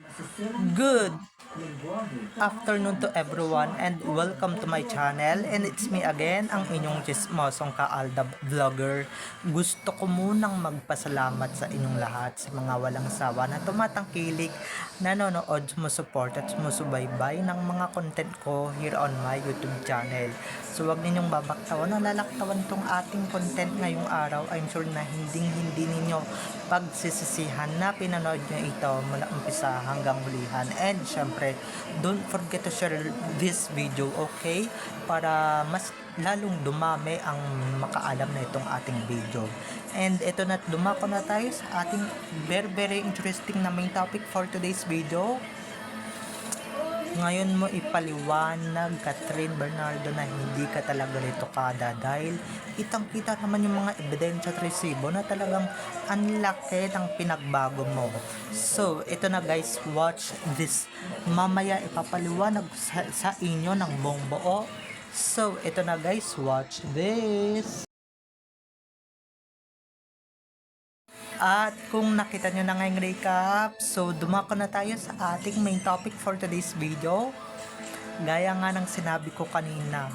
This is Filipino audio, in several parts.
Good afternoon to everyone and welcome to my channel. And it's me again ang inyong chismosong kaalda vlogger. Gusto ko munang magpasalamat sa inyong lahat sa mga walang sawa na tumatangkilik nanonood sumusupport at sumusubaybay ng mga content ko here on my youtube channel. So wag ninyong babaktawan o lalaktawan tong ating content ngayong araw. I'm sure na hindi hindi ninyo pagsisisihan na pinanood nyo ito mula umpisa hanggang hulihan. And syempre don't forget to share this video okay? Para mas lalong dumami ang makaalam na itong ating video. And ito na dumako na tayo sa ating very very interesting na main topic for today's video ngayon mo ipaliwanag Catherine Bernardo na hindi ka talaga nito kada dahil kitang kita naman yung mga ebidensya at resibo na talagang ang pinagbago mo. So, ito na guys, watch this. Mamaya ipapaliwanag sa, sa inyo ng buong buo. So, ito na guys, watch this. At kung nakita nyo na ngayong recap, so dumako na tayo sa ating main topic for today's video. Gaya nga ng sinabi ko kanina,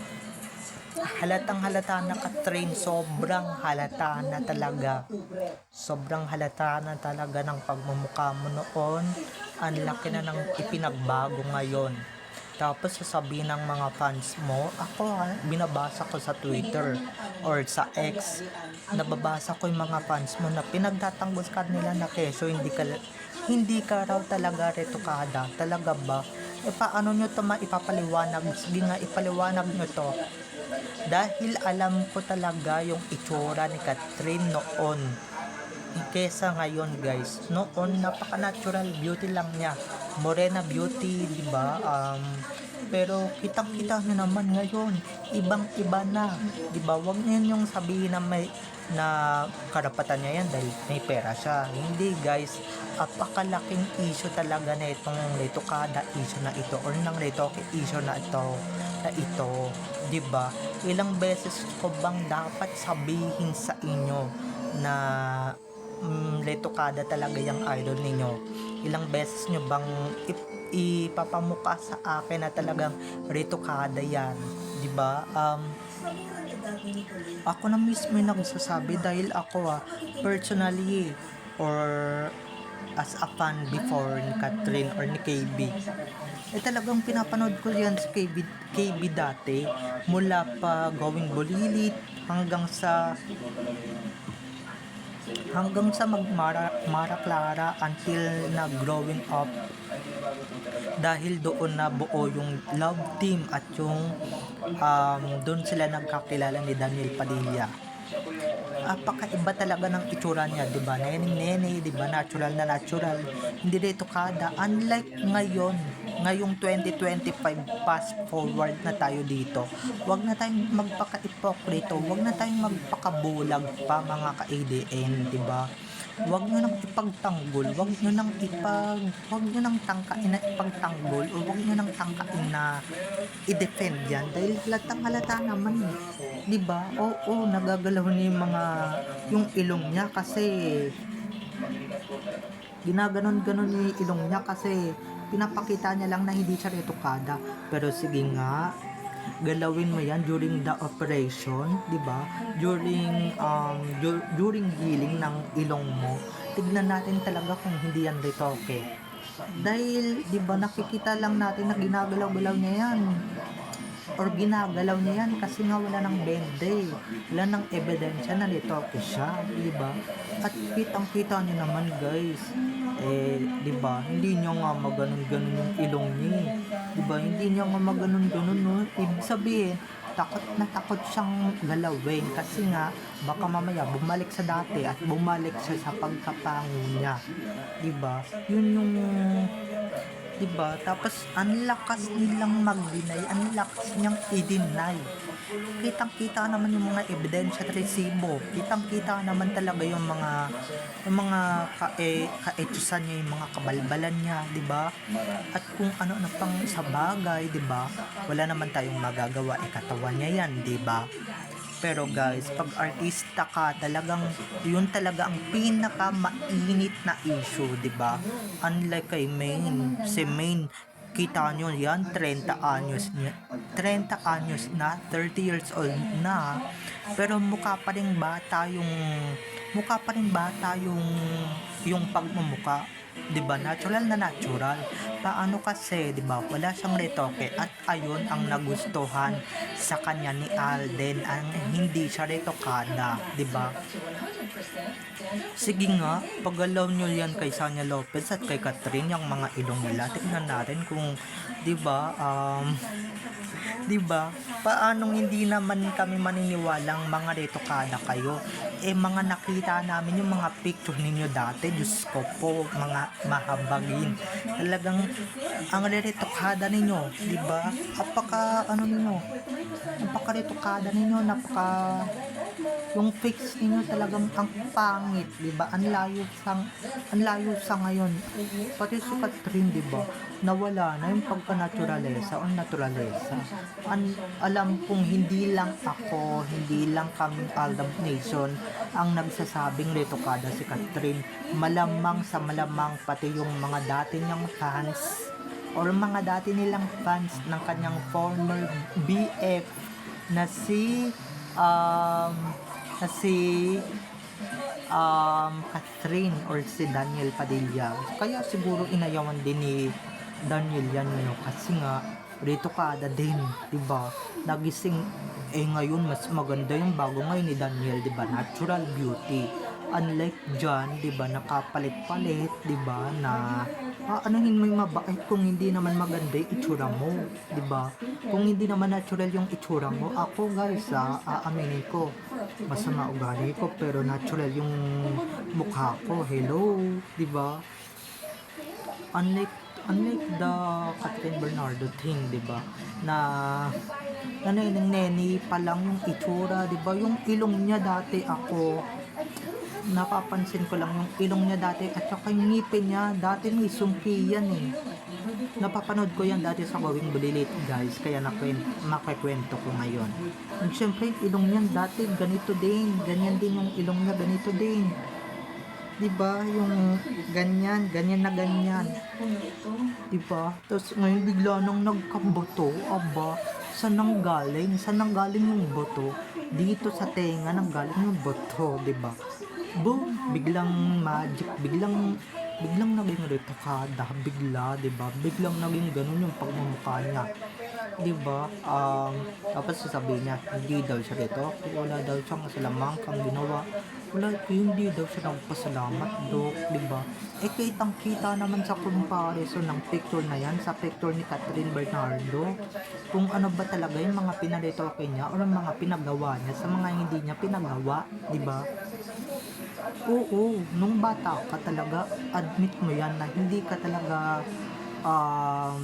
halatang halata na ka-train, sobrang halata na talaga. Sobrang halata na talaga ng pagmumukha mo noon. Ang laki na ng ipinagbago ngayon. Tapos sasabihin ng mga fans mo, ako ha, binabasa ko sa Twitter or sa X, nababasa ko yung mga fans mo na pinagtatanggol ka nila na keso hindi ka hindi ka raw talaga retokada. Talaga ba? E paano nyo to maipapaliwanag? Sige nga, ipaliwanag nyo to. Dahil alam ko talaga yung itsura ni Catherine noon. Kesa ngayon guys. Noon, napaka-natural beauty lang niya. Morena beauty, di ba? Um, pero kitang-kita nyo naman ngayon, ibang-iba na. Di ba? Huwag niyo yung sabihin na may na karapatan niya yan dahil may pera siya. Hindi guys, apakalaking issue talaga na itong retokada issue na ito or ng retoke issue na ito na ito, ba? Ilang beses ko bang dapat sabihin sa inyo na mm, retokada talaga yung idol ninyo? Ilang beses nyo bang ip- ipapamuka sa akin na talagang retokada yan? ba? Um, ako na mismo yung nagsasabi dahil ako ah, personally or as a fan before ni Catherine or ni KB eh talagang pinapanood ko yan sa KB, KB dati mula pa going bulilit hanggang sa hanggang sa magmara Mara until na growing up. Dahil doon na buo yung love team at yung um, doon sila nagkakilala ni Daniel Padilla apakaiba talaga ng itsura niya, 'di ba? Neneng-nene, 'di ba? Natural na natural. Hindi dito kada. Unlike ngayon, ngayong 2025 fast forward na tayo dito. Huwag na tayong magpaka-ipokrito, huwag na tayong magpakabulag pa mga ka-ADN, 'di ba? Huwag nyo nang ipagtanggol, huwag nyo nang ipag, huwag nyo nang tangkain na ipagtanggol, o huwag nyo nang tangkain na i-defend yan, dahil halatang halata naman eh. Di ba? Oo, nagagalaw yung mga, yung ilong niya kasi, ginaganon-ganon yung ilong niya kasi, pinapakita niya lang na hindi siya retokada. Pero sige nga, galawin mo yan during the operation, 'di ba? During um dur- during healing ng ilong mo. Tignan natin talaga kung hindi yan retoke. Dahil 'di ba nakikita lang natin na ginagalaw-galaw niya yan. Or ginagalaw niya yan kasi nga wala nang bende. Wala nang ebidensya na retoke siya, 'di ba? At kitang-kita niyo naman, guys. Eh, 'di ba? Hindi niya nga maganon-ganon yung ilong niya. eh. 'Di ba? Hindi niya nga maganon-ganon, no? Ibig sabihin, takot na takot siyang galawin kasi nga baka mamaya bumalik sa dati at bumalik siya sa pagkapango niya. 'Di ba? Yun yung 'di ba? Tapos ang lakas nilang mag-deny, ang lakas niyang i-deny. Kitang-kita naman yung mga ebidensya at resibo. Kitang-kita naman talaga yung mga yung mga ka eh, kaetusan niya, yung mga kabalbalan niya, 'di ba? At kung ano-ano pang sa bagay, 'di ba? Wala naman tayong magagawa, eh katawan niya 'yan, 'di ba? Pero guys, pag artista ka, talagang yun talaga ang pinaka mainit na issue, 'di ba? Unlike kay Main, si Main kita nyo yan, 30 anyos niya. 30 anyos na, 30 years old na. Pero mukha pa rin bata yung mukha pa rin bata yung yung pagmumuka. 'Di ba? Natural na natural. Paano kasi, 'di ba? Wala siyang retoke at ayun ang nagustuhan sa kanya ni Alden ang hindi siya retokada, 'di ba? Sige nga, pagalaw nyo yan kay Sanya Lopez at kay Catherine, yung mga ilong nila. Tignan natin kung, di ba, um, di ba, paanong hindi naman kami maniniwalang mga retokada kayo. Eh, mga nakita namin yung mga picture ninyo dati, Diyos ko po, mga mahabagin. Talagang, ang retokada ninyo, di ba, apaka, ano ninyo, napaka retokada ninyo, napaka, yung fix ninyo talagang ang pangit, 'di ba? Ang layo sang ang layo sa ngayon. Pati si Catherine, 'di ba? Nawala na yung pagka-naturalesa o naturalesa. An alam kong hindi lang ako, hindi lang kaming Aldab Nation ang nagsasabing retokada si Catherine. Malamang sa malamang pati yung mga dati niyang fans or mga dati nilang fans ng kanyang former BF na si um, si um, Catherine or si Daniel Padilla. Kaya siguro inayawan din ni Daniel yan no? kasi nga rito kada din, 'di ba? Nagising eh ngayon mas maganda yung bago ngayon ni Daniel, 'di ba? Natural beauty. Unlike John, 'di ba, nakapalit-palit, 'di ba, na aanohin mo yung mabait kung hindi naman maganda yung itsura mo, 'di ba? Kung hindi naman natural yung itsura mo, ako guys, ah, aaminin ko, masama ugali ko pero natural yung mukha ko. Hello, 'di ba? Unlike unlike the Catherine Bernardo thing, 'di ba? Na ano yun, neni pa lang yung itsura, 'di ba? Yung ilong niya dati ako napapansin ko lang yung ilong niya dati at saka yung ngipin niya. Dati may sungki yan eh. Napapanood ko yan dati sa Gawing Bulilit guys. Kaya nakwent, makikwento ko ngayon. And syempre ilong niyan dati ganito din. Ganyan din yung ilong niya ganito din. Di ba yung ganyan ganyan na ganyan. Di ba tapos ngayon bigla nang nagkaboto aba saan nang galing? Saan nang galing yung boto dito sa tenga nang galing yung boto di ba boom, biglang magic, biglang biglang naging retokada, bigla, 'di ba? Biglang naging ganun yung pagmumukha niya. 'Di ba? Um, tapos sasabihin niya, hindi daw siya rito, wala daw siyang kasalamang kang ginawa. Wala, hindi daw siya nagpasalamat, dok, 'di ba? Eh kitang kita naman sa comparison ng picture na yan sa picture ni Catherine Bernardo kung ano ba talaga yung mga pinaretoke niya o yung mga pinagawa niya sa mga hindi niya pinagawa, 'di ba? Oo, nung bata ka talaga, admit mo yan na hindi ka talaga, um,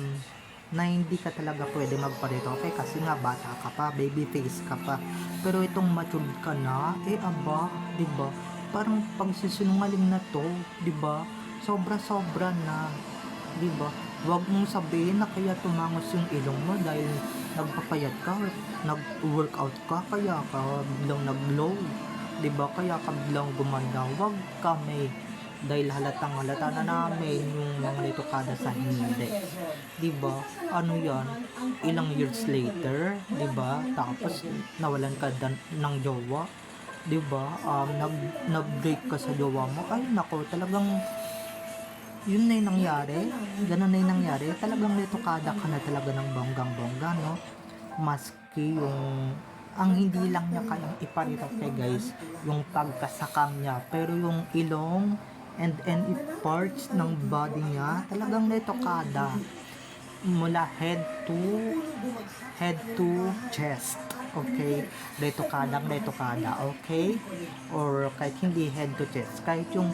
na hindi ka talaga pwede magparetoke kasi nga bata ka pa, baby face ka pa. Pero itong matured ka na, eh aba, 'di ba? Parang pagsisinungaling na 'to, 'di ba? Sobra-sobra na, 'di ba? Huwag mong sabihin na kaya tumangos yung ilong mo dahil nagpapayat ka, nag-workout ka, kaya ka biglang nag-glow. 'Di ba? Kaya ka biglang gumanda. Huwag kami dahil halatang halata na namin yung mga retokada sa hindi. 'Di ba? Ano 'yan? Ilang years later, 'di ba? Tapos nawalan ka ng jowa. 'Di ba? Um nag nag-break ka sa jowa mo. Ay nako, talagang yun na yung nangyari. Ganun na yung nangyari. Talagang retokada ka na talaga ng bonggang-bongga, no? Maski yung ang hindi lang niya kayang iparitoke guys yung pagkasakam niya. Pero yung ilong and any parts ng body niya talagang netokada. Mula head to head to chest okay? Retokadang retokada okay? Or kahit hindi head to chest kahit yung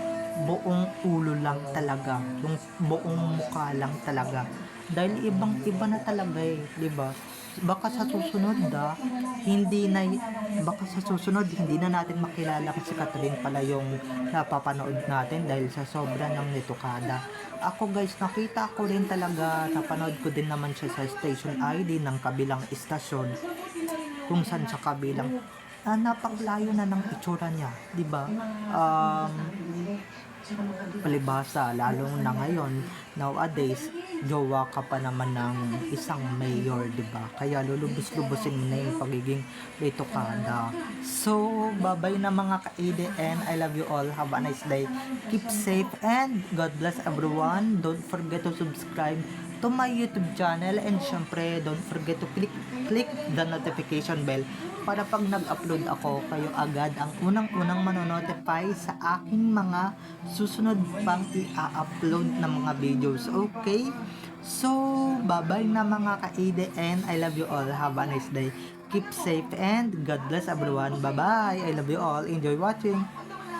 buong ulo lang talaga yung buong mukha lang talaga. Dahil ibang iba na talaga eh di ba baka sa susunod da hindi na baka sa susunod hindi na natin makilala si Catherine pala yung napapanood natin dahil sa sobra ng netokada ako guys nakita ko rin talaga napanood ko din naman siya sa station ID ng kabilang istasyon kung saan sa kabilang. Ah, napaglayo na ng itsura niya, di ba? Um, palibhasa, lalong na ngayon, nowadays, jowa ka pa naman ng isang mayor, di ba? Kaya lulubos-lubusin mo na yung pagiging betokada. So, babay na mga ka-ADN. I love you all. Have a nice day. Keep safe and God bless everyone. Don't forget to subscribe to my YouTube channel and syempre don't forget to click click the notification bell para pag nag-upload ako kayo agad ang unang-unang manonotify sa aking mga susunod pang i-upload na mga videos okay? So bye-bye na mga ka-ADN I love you all. Have a nice day. Keep safe and God bless everyone. Bye-bye. I love you all. Enjoy watching